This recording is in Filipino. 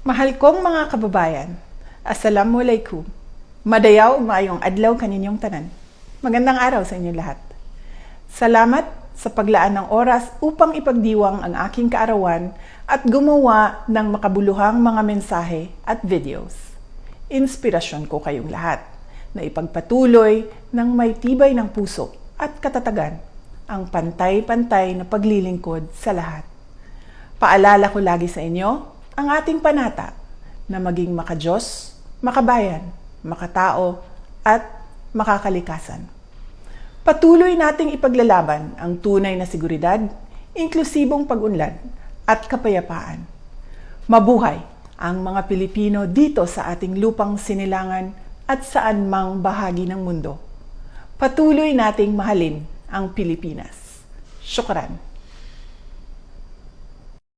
Mahal kong mga kababayan, Assalamualaikum. Madayaw maayong adlaw kaninyong tanan. Magandang araw sa inyong lahat. Salamat sa paglaan ng oras upang ipagdiwang ang aking kaarawan at gumawa ng makabuluhang mga mensahe at videos. Inspirasyon ko kayong lahat na ipagpatuloy ng may tibay ng puso at katatagan ang pantay-pantay na paglilingkod sa lahat. Paalala ko lagi sa inyo ang ating panata na maging makajos, makabayan, makatao, at makakalikasan. Patuloy nating ipaglalaban ang tunay na seguridad, inklusibong pag-unlad, at kapayapaan. Mabuhay ang mga Pilipino dito sa ating lupang sinilangan at saan mang bahagi ng mundo. Patuloy nating mahalin ang Pilipinas. Syukran.